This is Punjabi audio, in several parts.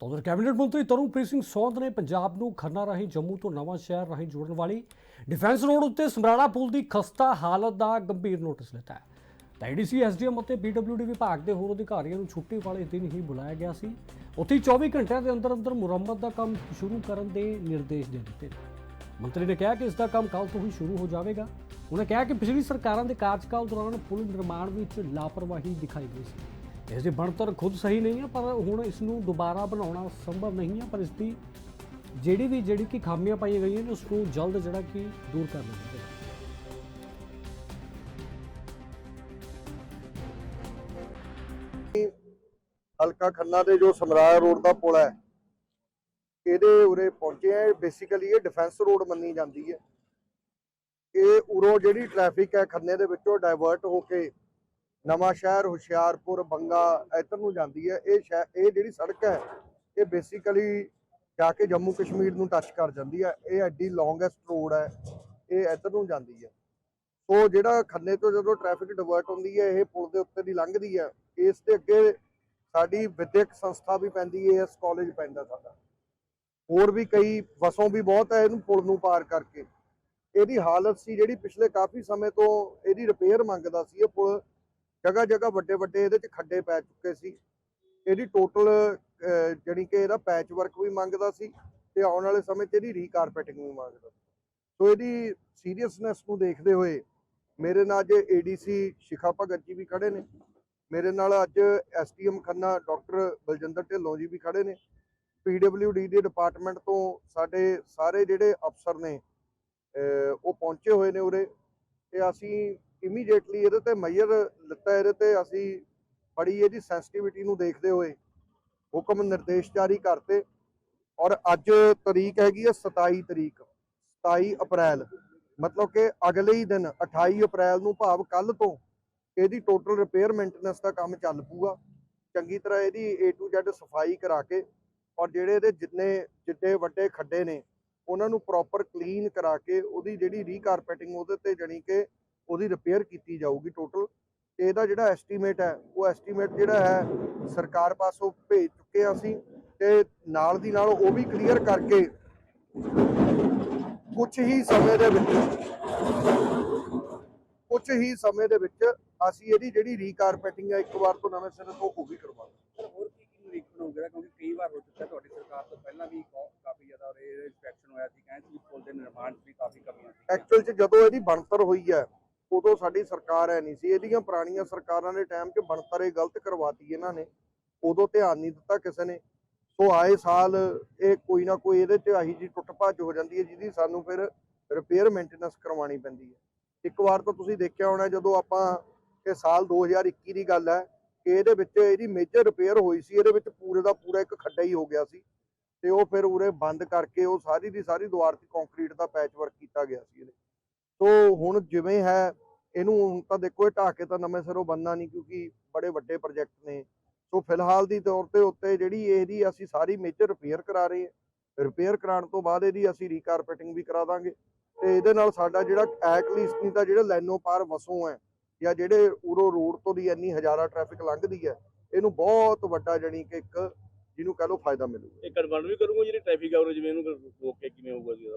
ਤਾਂ ਉਧਰ ਕੈਬਨਿਟ ਮੰਤਰੀ ਤਰੁਣਪ੍ਰੀਤ ਸਿੰਘ ਸੌਂਦ ਨੇ ਪੰਜਾਬ ਨੂੰ ਖੰਨਾ ਰਾਹੀਂ ਜੰਮੂ ਤੋਂ ਨਵਾਂ ਸ਼ਹਿਰ ਰਾਹੀਂ ਜੋੜਨ ਵਾਲੀ ਡਿਫੈਂਸ ਰੋਡ ਉੱਤੇ ਸਮਰਾਲਾ ਪੁਲ ਦੀ ਖਸਤਾ ਹਾਲਤ ਦਾ ਗੰਭੀਰ ਨੋਟਿਸ ਲਿੱਤਾ ਹੈ। ਤਾਂ ਏਡੀਸੀ ਐਸਡੀਐਮ ਅਤੇ ਪੀਡਬਲਿਊਡੀ ਵਿਭਾਗ ਦੇ ਹੋਰ ਅਧਿਕਾਰੀਆਂ ਨੂੰ ਛੁੱਟੀ ਵਾਲੇ ਦਿਨ ਹੀ ਬੁਲਾਇਆ ਗਿਆ ਸੀ। ਉੱਥੇ ਹੀ 24 ਘੰਟਿਆਂ ਦੇ ਅੰਦਰ ਅੰਦਰ ਮੁਰੰਮਤ ਦਾ ਕੰਮ ਸ਼ੁਰੂ ਕਰਨ ਦੇ ਨਿਰਦੇਸ਼ ਦੇ ਦਿੱਤੇ ਨੇ। ਮੰਤਰੀ ਨੇ ਕਿਹਾ ਕਿ ਇਸ ਦਾ ਕੰਮ ਕੱਲ ਤੋਂ ਹੀ ਸ਼ੁਰੂ ਹੋ ਜਾਵੇਗਾ। ਉਹਨੇ ਕਿਹਾ ਕਿ ਪਿਛਲੀ ਸਰਕਾਰਾਂ ਦੇ ਕਾਰਜਕਾਲ ਦੌਰਾਨ ਪੁਲ ਨਿਰਮਾਣ ਵਿੱਚ ਲਾਪਰਵਾਹੀ ਦਿਖਾਈ ਗਈ ਸੀ। ਇਸ ਦੀ ਬਣਤਰ ਖੁਦ ਸਹੀ ਨਹੀਂ ਹੈ, ਪਰ ਹੁਣ ਇਸ ਨੂੰ ਦੁਬਾਰਾ ਬਣਾਉਣਾ ਸੰਭਵ ਨਹੀਂ ਹੈ, ਪਰ ਇਸ ਦੀ ਜਿਹੜੀ ਵੀ, ਜਿਹੜੀ ਕਿ ਖਾਮੀਆਂ ਪਾਈਆਂ ਗਈਆਂ ਨੇ ਉਸ ਨੂੰ ਜਲਦ ਜਿਹੜਾ ਕਿ ਦੂਰ ਕਰਨਾ ਚਾਹੀਦਾ ਹਲਕਾ ਖੰਨਾ ਦੇ ਜੋ ਸਮਰਾਲਾ ਰੋਡ ਦਾ ਪੁਲ ਹੈ, ਇਹਦੇ ਉਰੇ ਪਹੁੰਚੇ ਆ ਬੇਸਿਕਲੀ ਇਹ ਡਿਫੈਂਸ ਰੋਡ ਮੰਨੀ ਜਾਂਦੀ ਹੈ। ਇਹ ਉਰੋਂ ਜਿਹੜੀ ਟ੍ਰੈਫਿਕ ਹੈ ਖੰਨੇ ਦੇ ਵਿੱਚੋਂ ਡਾਇਵਰਟ ਹੋ ਕੇ ਨਵਾਂ ਸ਼ਹਿਰ, ਹੁਸ਼ਿਆਰਪੁਰ, ਬੰਗਾ, ਇੱਧਰ ਨੂੰ ਜਾਂਦੀ ਹੈ। ਇਹ ਸ਼ਹਿ- ਇਹ ਜਿਹੜੀ ਸੜਕ ਹੈ, ਇਹ ਬੇਸਿਕਲੀ ਜਾ ਕੇ ਜੰਮੂ ਕਸ਼ਮੀਰ ਨੂੰ ਟੱਚ ਕਰ ਜਾਂਦੀ ਹੈ। ਇਹ ਐਡੀ ਲੌਂਗੈਸਟ ਰੋਡ ਹੈ, ਇਹ ਇੱਧਰ ਨੂੰ ਜਾਂਦੀ ਹੈ। ਸੋ ਜਿਹੜਾ ਖੰਨੇ ਤੋਂ ਜਦੋਂ ਟ੍ਰੈਫਿਕ ਡਿਵਰਟ ਹੁੰਦੀ ਹੈ, ਇਹ ਪੁਲ ਦੇ ਉੱਤੇ ਦੀ ਲੰਘਦੀ ਹੈ, ਇਸ ਦੇ ਅੱਗੇ ਸਾਡੀ ਵਿਦਿਅਕ ਸੰਸਥਾ ਵੀ ਪੈਂਦੀ ਹੈ, ਇਸ ਕਾਲਜ ਪੈਂਦਾ ਸਾਡਾ। ਹੋਰ ਵੀ ਕਈ ਵਸੋਂ ਵੀ ਬਹੁਤ ਹੈ ਇਹਨੂੰ ਪੁਲ ਨੂੰ ਪਾਰ ਕਰਕੇ। ਇਹਦੀ ਹਾਲਤ ਸੀ ਜਿਹੜੀ ਪਿਛਲੇ ਕਾਫੀ ਸਮੇਂ ਤੋਂ ਇਹਦੀ ਰਿਪੇਅਰ ਮੰਗਦਾ ਸੀ ਇਹ ਪੁਲ। ਜਗ੍ਹਾ ਜਗ੍ਹਾ ਵੱਡੇ ਵੱਡੇ ਇਹਦੇ 'ਚ ਖੱਡੇ ਪੈ ਚੁੱਕੇ ਸੀ। ਇਹਦੀ ਟੋਟਲ ਜਿਹੜੀ ਕਿ ਇਹਦਾ ਪੈਚ ਵਰਕ ਵੀ ਮੰਗਦਾ ਸੀ ਤੇ ਆਉਣ ਵਾਲੇ ਸਮੇਂ 'ਚ ਇਹਦੀ ਰੀਕਾਰਪੈਟਿੰਗ ਵੀ ਮੰਗਦਾ ਸੀ। ਸੋ ਇਹਦੀ ਸੀਰੀਅਸਨੈਸ ਨੂੰ ਦੇਖਦੇ ਹੋਏ ਮੇਰੇ ਨਾਲ ਅੱਜ ਏਡੀਸੀ ਸ਼ਿਖਾ ਭਗਤ ਜੀ ਵੀ ਖੜੇ ਨੇ। ਮੇਰੇ ਨਾਲ ਅੱਜ ਐਸਟੀਐਮ ਖੰਨਾ ਡਾਕਟਰ ਬਲਜਿੰਦਰ ਢਿੱਲੋਂ ਜੀ ਵੀ ਖੜੇ ਨੇ। ਪੀਡਬਲਿਊਡੀ ਦੇ ਡਿਪਾਰਟਮੈਂਟ ਤੋਂ ਸਾਡੇ ਸਾਰੇ ਜਿਹੜੇ ਅਫਸਰ ਨੇ ਉਹ ਪਹੁੰਚੇ ਹੋਏ ਨੇ ਉਰੇ ਤੇ ਅਸੀਂ ਇਮੀਡੀਏਟਲੀ ਇਹਦੇ ਤੇ ਮੈਜਰ ਲਿੱਤਾ, ਇਹਦੇ ਤੇ ਅਸੀਂ ਬੜੀ ਇਹਦੀ ਸੈਂਸਿਟੀਵਿਟੀ ਨੂੰ ਦੇਖਦੇ ਹੋਏ ਹੁਕਮ ਨਿਰਦੇਸ਼ ਜਾਰੀ ਕਰਤੇ ਔਰ ਅੱਜ ਤਰੀਕ ਹੈਗੀ ਹੈ 27 ਤਰੀਕ 27 ਅਪ੍ਰੈਲ। ਮਤਲਬ ਕਿ ਅਗਲੇ ਹੀ ਦਿਨ 28 ਅਪ੍ਰੈਲ ਨੂੰ ਭਾਵ ਕੱਲ ਤੋਂ ਇਹਦੀ ਟੋਟਲ ਰਿਪੇਅਰ ਮੇਨਟੇਨੈਂਸ ਦਾ ਕੰਮ ਚੱਲ ਪੂਗਾ। ਚੰਗੀ ਤਰ੍ਹਾਂ ਇਹਦੀ A to Z ਸਫ਼ਾਈ ਕਰਾ ਕੇ ਔਰ ਜਿਹੜੇ ਇਹਦੇ ਜਿੰਨੇ ਜਿੱਡੇ ਵੱਡੇ ਖੱਡੇ ਨੇ, ਉਹਨਾਂ ਨੂੰ ਪ੍ਰੋਪਰ ਕਲੀਨ ਕਰਾ ਕੇ ਉਹਦੀ ਜਿਹੜੀ ਰੀਕਾਰਪੈਟਿੰਗ ਉਹਦੇ ਤੇ ਜਣੀ ਕਿ ਉਹਦੀ ਰਿਪੇਅਰ ਕੀਤੀ ਜਾਊਗੀ ਟੋਟਲ ਤੇ ਇਹਦਾ ਜਿਹੜਾ ਐਸਟੀਮੇਟ ਹੈ ਉਹ ਐਸਟੀਮੇਟ ਜਿਹੜਾ ਹੈ ਸਰਕਾਰ ਪਾਸੋਂ ਭੇਜ ਚੁੱਕੇ ਹਾਂ ਅਸੀਂ ਤੇ ਨਾਲ ਦੀ ਨਾਲ ਉਹ ਵੀ ਕਲੀਅਰ ਕਰਕੇ ਕੁਝ ਹੀ ਸਮੇਂ ਦੇ ਵਿੱਚ ਕੁਝ ਹੀ ਸਮੇਂ ਦੇ ਵਿੱਚ ਅਸੀਂ ਇਹਦੀ ਜਿਹੜੀ ਰੀਕਾਰਪੇਟਿੰਗ ਹੈ ਇੱਕ ਵਾਰ ਤੋਂ ਨਵੇਂ ਸਿਰੇ ਤੋਂ ਉਹ ਵੀ ਕਰਵਾਵਾਂਗੇ ਹੋਰ ਕੀ ਕੀ ਨਿਰੀਖਣ ਹੋ ਗਿਆ ਕਿਉਂਕਿ ਕਈ ਵਾਰ ਹੋ ਚੁੱਕਾ ਤੁਹਾਡੀ ਸਰਕਾਰ ਤੋਂ ਪਹਿਲਾਂ ਵੀ ਕਾਫੀ ਜ਼ਿਆਦਾ ਇਨਸਪੈਕਸ਼ਨ ਹੋਇਆ ਸੀ ਕਹਿੰਦੇ ਸੀ ਪੁਲ ਦੇ ਨਿਰਮਾਣ 'ਚ ਵੀ ਕਾਫੀ ਕਮੀਆਂ ਸੀ। ਐਕਚੁਅਲ 'ਚ ਜਦੋਂ ਇਹਦੀ ਬਣਤਰ ਹੋਈ ਹੈ ਉਦੋਂ ਸਾਡੀ ਸਰਕਾਰ ਹੈ ਨਹੀਂ ਸੀ। ਇਹਦੀਆਂ ਪੁਰਾਣੀਆਂ ਸਰਕਾਰਾਂ ਦੇ ਟਾਈਮ 'ਚ ਬਣਤਰ ਗਲਤ ਕਰਵਾਤੀ ਇਹਨਾਂ ਨੇ। ਉਦੋਂ ਧਿਆਨ ਨਹੀਂ ਦਿੱਤਾ ਕਿਸੇ ਨੇ। ਸੋ ਆਏ ਸਾਲ ਇਹ ਕੋਈ ਨਾ ਕੋਈ ਇਹਦੇ 'ਚ ਆਹੀ ਜੀ ਟੁੱਟ ਭੱਜ ਹੋ ਜਾਂਦੀ ਹੈ, ਜਿਹਦੀ ਸਾਨੂੰ ਫਿਰ ਰਿਪੇਅਰ ਮੇਨਟੇਨੈਂਸ ਕਰਵਾਉਣੀ ਪੈਂਦੀ ਹੈ। ਇੱਕ ਵਾਰ ਤਾਂ ਤੁਸੀਂ ਦੇਖਿਆ ਹੋਣਾ, ਜਦੋਂ ਆਪਾਂ ਇਹ ਸਾਲ 2021 ਦੀ ਗੱਲ ਹੈ ਕਿ ਇਹਦੇ ਵਿੱਚ ਇਹਦੀ ਮੇਜਰ ਰਿਪੇਅਰ ਹੋਈ ਸੀ, ਇਹਦੇ ਵਿੱਚ ਪੂਰੇ ਦਾ ਪੂਰਾ ਇੱਕ ਖੱਡਾ ਹੀ ਹੋ ਗਿਆ ਸੀ। ਤੇ ਉਹ ਫਿਰ ਉਰੇ ਬੰਦ ਕਰਕੇ ਉਹ ਸਾਰੀ ਦੀ ਸਾਰੀ ਦੀਵਾਰ ਤੇ ਕੰਕਰੀਟ ਦਾ ਪੈਚ ਵਰਕ ਕੀਤਾ ਗਿਆ ਸੀ ਇਹਦੇ। ਸੋ ਹੁਣ ਜਿਵੇਂ ਹੈ, ਇਹਨੂੰ ਤਾਂ ਦੇਖੋ ਇਹ ਢਾਹ ਕੇ ਤਾਂ ਨਵੇਂ ਸਿਰੋਂ ਬੰਨਣਾ ਨਹੀਂ ਕਿਉਂਕਿ ਬੜੇ ਵੱਡੇ ਪ੍ਰੋਜੈਕਟ ਨੇ। ਸੋ ਫਿਲਹਾਲ ਦੀ ਤੌਰ ਤੇ ਉੱਤੇ ਜਿਹੜੀ ਇਹਦੀ ਅਸੀਂ ਸਾਰੀ ਮੇਜਰ ਰਿਪੇਅਰ ਕਰਾ ਰਹੇ ਹਾਂ। ਰਿਪੇਅਰ ਕਰਾਉਣ ਤੋਂ ਬਾਅਦ ਇਹਦੀ ਅਸੀਂ ਰੀਕਾਰਪੇਟਿੰਗ ਵੀ ਕਰਾ ਦਾਂਗੇ। ਤੇ ਇਹਦੇ ਨਾਲ ਸਾਡਾ ਜਿਹੜਾ ਐਟਲੀਸਟ ਨਹੀਂ ਤਾਂ ਜਿਹੜੇ ਲਾਈਨੋਂ ਪਾਰ ਵਸੋਂ ਹੈ, ਜਾਂ ਜਿਹੜੇ ਉਰੋ ਰੋਡ ਤੋਂ ਦੀ ਇੰਨੀ ਹਜ਼ਾਰਾਂ ਟ੍ਰੈਫਿਕ ਲੰਘਦੀ ਹੈ, ਇਹਨੂੰ ਬਹੁਤ ਵੱਡਾ ਜਣੀ ਕਿ ਇੱਕ ਜਿਹਨੂੰ ਕਹ ਲੋ ਫਾਇਦਾ ਮਿਲੂਗਾ। ਇਹ ਕਨਫਰਮ ਵੀ ਕਰੂੰਗਾ ਜਿਹੜੀ ਟ੍ਰੈਫਿਕ ਆ ਉਹ ਜਿਵੇਂ ਇਹਨੂੰ ਰੋਕ ਕੇ ਕਿਵੇਂ ਹੋਊਗਾ ਜੀ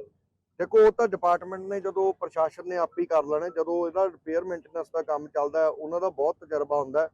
ਦੇਖੋ, ਉਹ ਤਾਂ ਡਿਪਾਰਟਮੈਂਟ ਨੇ ਜਦੋਂ ਪ੍ਰਸ਼ਾਸਨ ਨੇ ਆਪ ਹੀ ਕਰ ਲੈਣਾ, ਜਦੋਂ ਇਹਦਾ ਰਿਪੇਅਰ ਮੇਨਟੇਨੈਂਸ ਦਾ ਕੰਮ ਚੱਲਦਾ ਉਹਨਾਂ ਦਾ ਬਹੁਤ ਤਜਰਬਾ ਹੁੰਦਾ